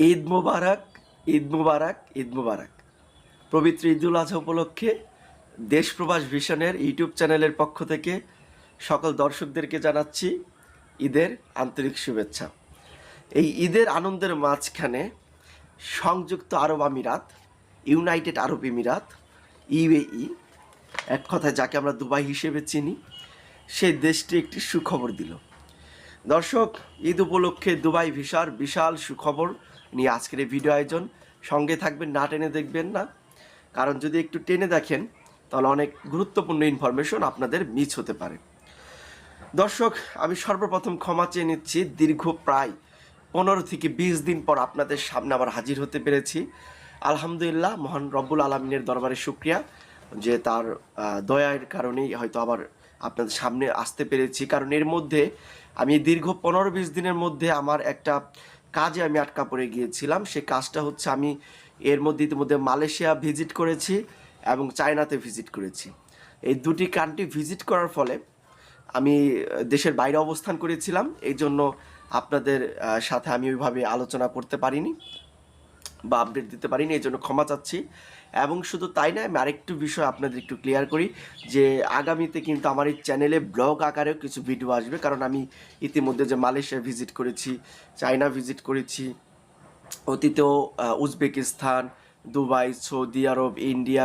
ঈদ মুবারক ঈদ মুবারক ঈদ মুবারক। পবিত্র ঈদুল আজহা উপলক্ষে দেশ প্রবাস ভিশনের ইউটিউব চ্যানেলের পক্ষ থেকে সকল দর্শকদেরকে জানাচ্ছি ঈদের আন্তরিক শুভেচ্ছা। এই ঈদের আনন্দের মাঝখানে সংযুক্ত আরব আমিরাত, ইউনাইটেড আরব আমিরাত ইউএই, এক কথায় যাকে আমরা দুবাই হিসেবে চিনি, সেই দেশটি একটি সুখবর দিল। দর্শক, ঈদ উপলক্ষে দুবাই ভিসার বিশাল সুখবর নিয়ে আজকের এই ভিডিও আয়োজন। সঙ্গে থাকবেন, না টেনে দেখবেন না। কারণ যদি একটু টেনে দেখেন, তাহলে অনেক গুরুত্বপূর্ণ ইনফরমেশন আপনাদের মিস হতে পারে। দর্শক, আমি সর্বপ্রথম ক্ষমা চেয়ে নিচ্ছি, দীর্ঘ প্রায় পনেরো থেকে বিশ দিন পর আপনাদের সামনে আবার হাজির হতে পেরেছি। আলহামদুলিল্লাহ, মহান রব্বুল আলমিনের দরবারে শুক্রিয়া যে তার দয়ার কারণেই হয়তো আবার আপনাদের সামনে আসতে পেরেছি। কারণ এর মধ্যে আমি দীর্ঘ পনেরো বিশ দিনের মধ্যে আমার একটা কাজে আমি আটকা পড়ে গিয়েছিলাম। সে কাজটা হচ্ছে আমি এর মধ্যে ইতিমধ্যে মালয়েশিয়া ভিজিট করেছি এবং চায়নাতে ভিজিট করেছি। এই দুটি কান্ট্রি ভিজিট করার ফলে আমি দেশের বাইরে অবস্থান করেছিলাম। এই জন্য আপনাদের সাথে আমি ওইভাবে আলোচনা করতে পারিনি। বা আপডেট দিতে পারিনি, এই জন্য ক্ষমা চাচ্ছি। এবং শুধু তাই নয়, আমি আরেকটু বিষয় আপনাদের একটু ক্লিয়ার করি যে আগামীতে কিন্তু আমার এই চ্যানেলে ব্লগ আকারেও কিছু ভিডিও আসবে। কারণ আমি ইতিমধ্যে যে মালয়েশিয়া ভিজিট করেছি, চায়না ভিজিট করেছি, অতীতেও উজবেকিস্তান দুবাই, সৌদি আরব, ইন্ডিয়া,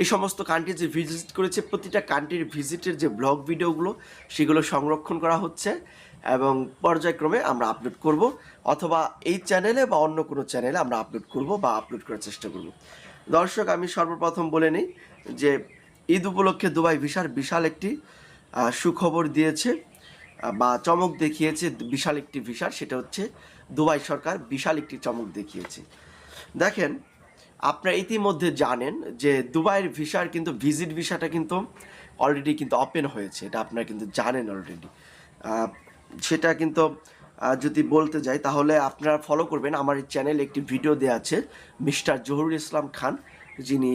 এই সমস্ত কান্ট্রি যে ভিজিট করেছে, প্রতিটা কান্ট্রির ভিজিটের যে ব্লগ ভিডিওগুলো সেগুলো সংরক্ষণ করা হচ্ছে এবং পর্যায়ক্রমে আমরা আপলোড করব অথবা এই চ্যানেলে বা অন্য কোনো চ্যানেলে আমরা আপলোড করব বা আপলোড করার চেষ্টা করব। দর্শক, আমি সর্বপ্রথম বলে নিই যে ঈদ উপলক্ষে দুবাই ভিসার বিশাল একটি সুখবর দিয়েছে বা চমক দেখিয়েছে বিশাল একটি ভিসার, সেটা হচ্ছে দুবাই সরকার বিশাল একটি চমক দেখিয়েছে। দেখেন আপনারা ইতিমধ্যে জানেন যে দুবাইয়ের ভিসার কিন্তু, ভিজিট ভিসাটা কিন্তু অলরেডি কিন্তু ওপেন হয়েছে। এটা আপনারা কিন্তু জানেন অলরেডি সেটা কিন্তু যদি বলতে যাই, তাহলে আপনারা ফলো করবেন। আমার এই চ্যানেলে একটি ভিডিও দেওয়া আছে, মিস্টার জহুরুল ইসলাম খান, যিনি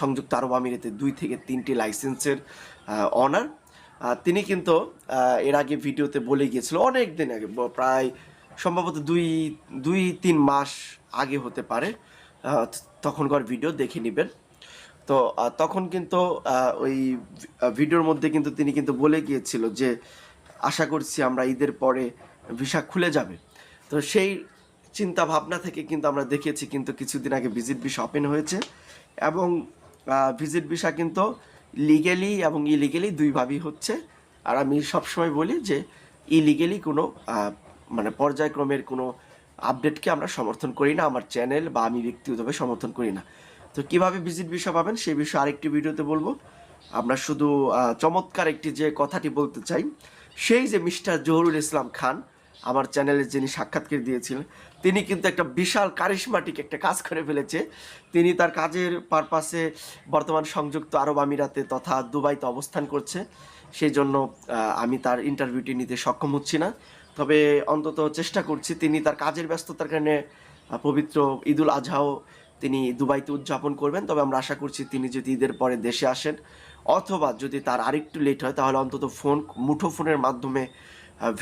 সংযুক্ত আরব আমিরাতে দুই থেকে তিনটি লাইসেন্সের অনার তিনি কিন্তু এর আগে ভিডিওতে বলে গিয়েছিল, অনেক দিন আগে, প্রায় সম্ভবত দুই দুই, তিন মাস আগে হতে পারে। তখনকার ভিডিও দেখে নেবেন। তো তখন কিন্তু ওই ভিডিওর মধ্যে কিন্তু তিনি কিন্তু বলে গিয়েছিল যে, আশা করছি আমরা ঈদের পরে ভিসা খুলে যাবে। তো সেই চিন্তা ভাবনা থেকে কিন্তু আমরা দেখেছি কিন্তু কিছুদিন আগে ভিজিট ভিসা ওপেন হয়েছে এবং ভিজিট ভিসা কিন্তু লিগেলি এবং ইলিগেলি দুইভাবেই হচ্ছে। আর আমি সবসময় বলি যে ইলিগেলি কোনো মানে পর্যায়ক্রমের কোনো আপডেটকে আমরা সমর্থন করি না, আমার চ্যানেল বা আমি ব্যক্তিগতভাবে সমর্থন করি না। তো কীভাবে ভিজিট ভিসা পাবেন সেই বিষয়ে আরেকটি ভিডিওতে বলব। আমরা শুধু চমৎকার একটি যে কথাটি বলতে চাই, সেই যে মিস্টার জহুরুল ইসলাম খান, আমার চ্যানেলে যিনি সাক্ষাৎকার দিয়েছিলেন, তিনি কিন্তু একটা বিশাল কারিশমাটিক একটা কাজ করে ফেলেছে। তিনি তার কাজের পারপাসে বর্তমান সংযুক্ত আরব আমিরাতে তথা দুবাইতে অবস্থান করছে। সেই জন্য আমি তার ইন্টারভিউটি নিতে সক্ষম হচ্ছি না। তবে অন্তত চেষ্টা করছি তিনি তার কাজের ব্যস্ততার কারণে পবিত্র ঈদুল আজহাও তিনি দুবাইতে উদযাপন করবেন। তবে আমরা আশা করছি তিনি যদি ঈদের পরে দেশে আসেন অথবা যদি তার আরেকটু লেট হয়, তাহলে অন্তত ফোন মুঠো ফোনের মাধ্যমে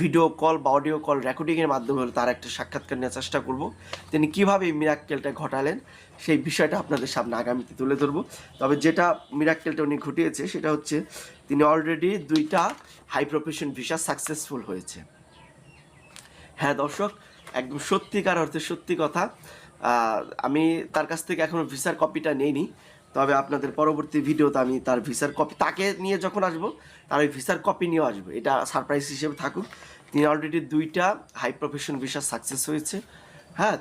ভিডিও কল বা অডিও কল রেকর্ডিংয়ের মাধ্যমে হলে তার একটা সাক্ষাৎকার নেওয়ার চেষ্টা করব। তিনি কীভাবে এই মিরাক্কেলটা ঘটালেন সেই বিষয়টা আপনাদের সামনে আগামীতে তুলে ধরবো। তবে যেটা মিরাক্কেলটা উনি ঘটিয়েছে, সেটা হচ্ছে তিনি অলরেডি দুইটা হাই প্রফেশন ভিসা সাকসেসফুল হয়েছে। হ্যাঁ দর্শক একদম সত্যিকার অর্থে সত্যি কথা। আমি তার কাছ থেকে এখনও ভিসার কপিটা নেইনি। তবে আপনাদের পরবর্তী ভিডিওতে আমি তার ভিসার কপি তাকে নিয়ে যখন আসব তার ওই ভিসার কপি নিয়েও আসব। এটা সারপ্রাইজ হিসেবে থাকুক। তিনি অলরেডি দুইটা হাই প্রফেশন ভিসা সাকসেস হয়েছে। হ্যাঁ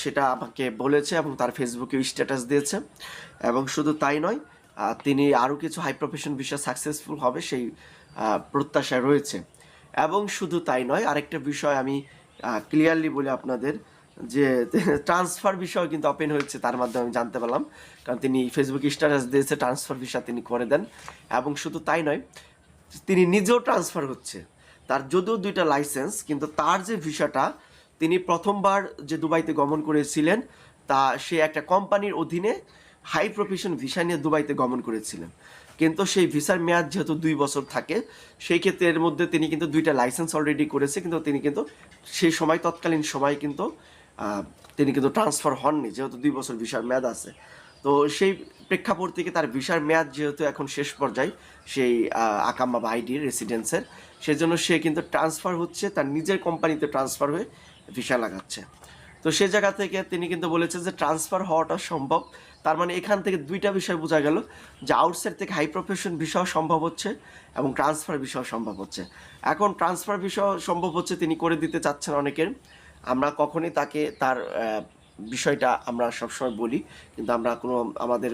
সেটা আমাকে বলেছে এবং তার ফেসবুকে স্ট্যাটাস দিয়েছে। এবং শুধু তাই নয় তিনি আরও কিছু হাই প্রফেশন ভিসা সাকসেসফুল হবে সেই আহ, প্রত্যাশা রয়েছে। এবং শুধু তাই নয়, আরেকটা বিষয় আমি ক্লিয়ারলি বলি আপনাদের যে ট্রান্সফার বিষয় কিন্তু ওপেন হয়েছে, তার মাধ্যমে আমি জানতে পারলাম। কারণ তিনি ফেসবুক স্ট্যাটাস দিয়েছে ট্রান্সফার ভিসা তিনি করে দেন। এবং শুধু তাই নয়, তিনি নিজেও ট্রান্সফার হচ্ছে। তার যদিও দুইটা লাইসেন্স কিন্তু তার যে ভিসাটা তিনি প্রথমবার যে দুবাইতে গমন করেছিলেন, তা সে একটা কোম্পানির অধীনে হাই প্রফেশন ভিসা নিয়ে দুবাইতে গমন করেছিলেন। কিন্তু সেই ভিসার মেয়াদ যেহেতু দুই বছর থাকে, সেই ক্ষেত্রে এর মধ্যে তিনি কিন্তু দুইটা লাইসেন্স অলরেডি করেছে, কিন্তু তিনি কিন্তু সেই সময়, তৎকালীন সময় কিন্তু তিনি কিন্তু ট্রান্সফার হননি, যেহেতু দুই বছর ভিসার মেয়াদ আছে। তো সেই প্রেক্ষাপট থেকে তার ভিসার মেয়াদ যেহেতু এখন শেষ পর্যায়ে, সেই আকাম্মা বা আইডি রেসিডেন্সের সেজন্য সে কিন্তু ট্রান্সফার হচ্ছে, তার নিজের কোম্পানিতে ট্রান্সফার হয়ে ভিসা লাগাচ্ছে। তো সে জায়গা থেকে তিনি কিন্তু বলেছেন যে ট্রান্সফার হওয়াটা সম্ভব। তার মানে এখান থেকে দুইটা বিষয় বোঝা গেল, যে আউটসাইড থেকে হাই প্রফেশন বিষয় সম্ভব হচ্ছে এবং ট্রান্সফার বিষয় সম্ভব হচ্ছে। এখন ট্রান্সফার বিষয় সম্ভব হচ্ছে তিনি করে দিতে চাচ্ছেন অনেকের। আমরা কখনই তাকে, তার বিষয়টা আমরা সবসময় বলি, কিন্তু আমরা কোনো আমাদের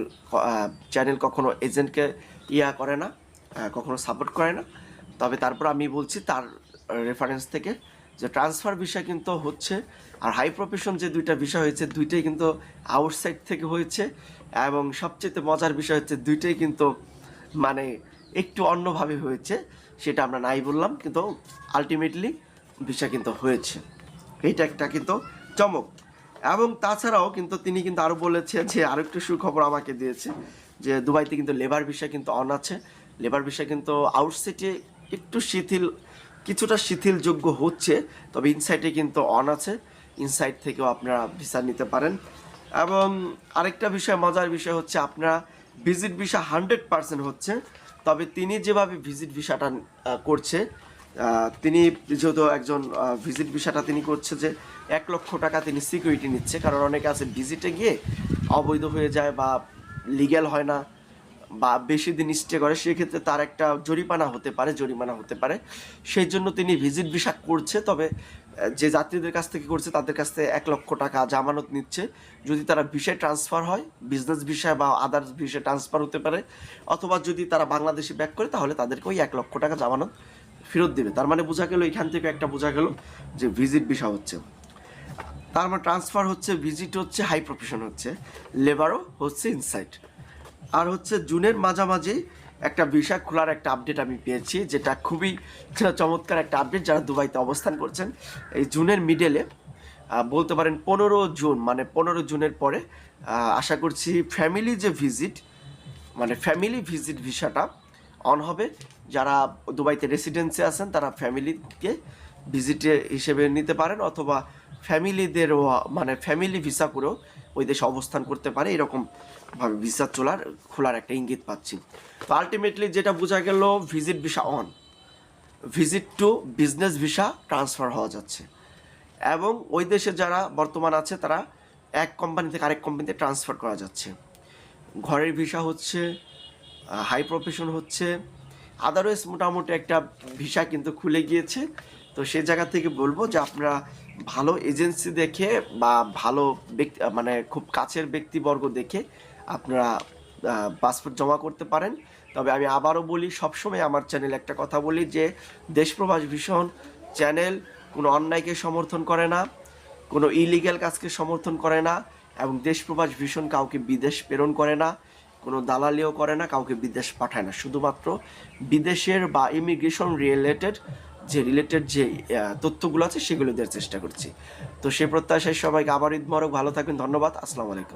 চ্যানেল কখনো এজেন্টকে ইয়া করে না কখনো সাপোর্ট করে না। তবে তারপর আমি বলছি তার রেফারেন্স থেকে যে ট্রান্সফার বিষয় কিন্তু হচ্ছে আর হাই প্রফেশন যে দুইটা বিষয় হয়েছে, দুইটাই কিন্তু আউটসাইড থেকে হয়েছে এবং সবচেয়ে মজার বিষয় হচ্ছে দুইটাই কিন্তু মানে একটু অন্যভাবে হয়েছে, সেটা আমরা নাই বললাম, কিন্তু আলটিমেটলি বিষয় কিন্তু হয়েছে। এইটা একটা কিন্তু চমক। এবং তাছাড়াও কিন্তু তিনি কিন্তু আরও বলেছে যে আরও একটু সুখবর আমাকে দিয়েছে যে দুবাইতে কিন্তু লেবার বিষয় কিন্তু অন আছে। লেবার বিষয় কিন্তু আউটসাইডে একটু শিথিল কিছুটা শিথিলযোগ্য হচ্ছে, তবে ইনসাইডে কিন্তু অন আছে। ইনসাইড থেকেও আপনারা ভিসা নিতে পারেন। এবং আরেকটা বিষয়, মজার বিষয় হচ্ছে আপনারা ভিজিট ভিসা হান্ড্রেড পার্সেন্ট হচ্ছে, তবে তিনি যেভাবে ভিজিট ভিসাটা করছে তিনি যেহেতু একজন ভিজিট ভিসাটা তিনি করছে যে এক লক্ষ টাকা তিনি সিকিউরিটি নিচ্ছে, কারণ অনেকে আছে ভিজিটে গিয়ে অবৈধ হয়ে যায় বা লিগ্যাল হয় না। বা বেশি দিন স্টে করে, সেক্ষেত্রে তার একটা জরিমানা হতে পারে, জরিমানা হতে পারে। সেই জন্য তিনি ভিজিট ভিসা করছে, তবে যে যাত্রীদের কাছ থেকে করছে, তাদের কাছ থেকে এক লক্ষ টাকা জামানত নিচ্ছে। যদি তারা ভিসায় ট্রান্সফার হয় বিজনেস ভিসায় বা আদার্স ভিসায় ট্রান্সফার হতে পারে, অথবা যদি তারা বাংলাদেশে ব্যাক করে, তাহলে তাদেরকে ওই এক লক্ষ টাকা জামানত ফেরত দেবে। তার মানে বোঝা গেল, এখান থেকে একটা বোঝা গেল যে ভিজিট ভিসা হচ্ছে। তার মানে ট্রান্সফার হচ্ছে ভিজিট হচ্ছে হাই প্রফেশন হচ্ছে লেবারও হচ্ছে ইনসাইট আর হচ্ছে জুনের মাঝামাঝি একটা ভিসা খোলার একটা আপডেট আমি পেয়েছি, যেটা খুবই চমৎকার একটা আপডেট যারা দুবাইতে অবস্থান করছেন। এই জুনের মিডেলে বলতে পারেন পনেরো জুন মানে পনেরো জুনের পরে আশা করছি ফ্যামিলি যে ভিজিট মানে ফ্যামিলি ভিজিট ভিসাটা অন হবে। যারা দুবাইতে রেসিডেন্সে আছেন, তারা ফ্যামিলিকে ভিজিটে হিসেবে নিতে পারেন, অথবা ফ্যামিলিদেরও মানে ফ্যামিলি ভিসা করেও ওই দেশে অবস্থান করতে পারে, এরকম ভাবে ভিসা চলার খোলার একটা ইঙ্গিত পাচ্ছি। তো আলটিমেটলি যেটা বোঝা গেল visit visa on visit to business visa transfer হওয়া যাচ্ছে। এবং ওই দেশে যারা বর্তমান আছে, তারা এক কোম্পানি থেকে আরেক কোম্পানিতে ট্রান্সফার করা যাচ্ছে। ঘরের ভিসা হচ্ছে হাই প্রফেশন হচ্ছে। আদারওয়াইজ মোটামুটি একটা ভিসা কিন্তু খুলে গিয়েছে। তো সেই জায়গা থেকে বলব যে আপনারা ভালো এজেন্সি দেখে বা ভালো ব্যক্তি মানে খুব কাছের ব্যক্তিবর্গ দেখে আপনারা পাসপোর্ট জমা করতে পারেন। তবে আমি আবারও বলি, সবসময় আমার চ্যানেলে একটা কথা বলি যে, দেশপ্রবাস ভীষণ চ্যানেল কোনো অন্যায়কে সমর্থন করে না, কোনো ইলিগ্যাল কাজকে সমর্থন করে না, এবং দেশপ্রবাস ভীষণ কাউকে বিদেশ প্রেরণ করে না, কোনো দালালিও করে না, কাউকে বিদেশ পাঠায় না। শুধুমাত্র বিদেশের বা ইমিগ্রেশন রিলেটেড যে রিলেটেড যে তথ্যগুলো আছে, সেগুলো দেওয়ার চেষ্টা করছি। তো সে প্রত্যাশায় সবাইকে আবার ঈদ ভালো থাকবেন, ধন্যবাদ, আসসালামু আলাইকুম।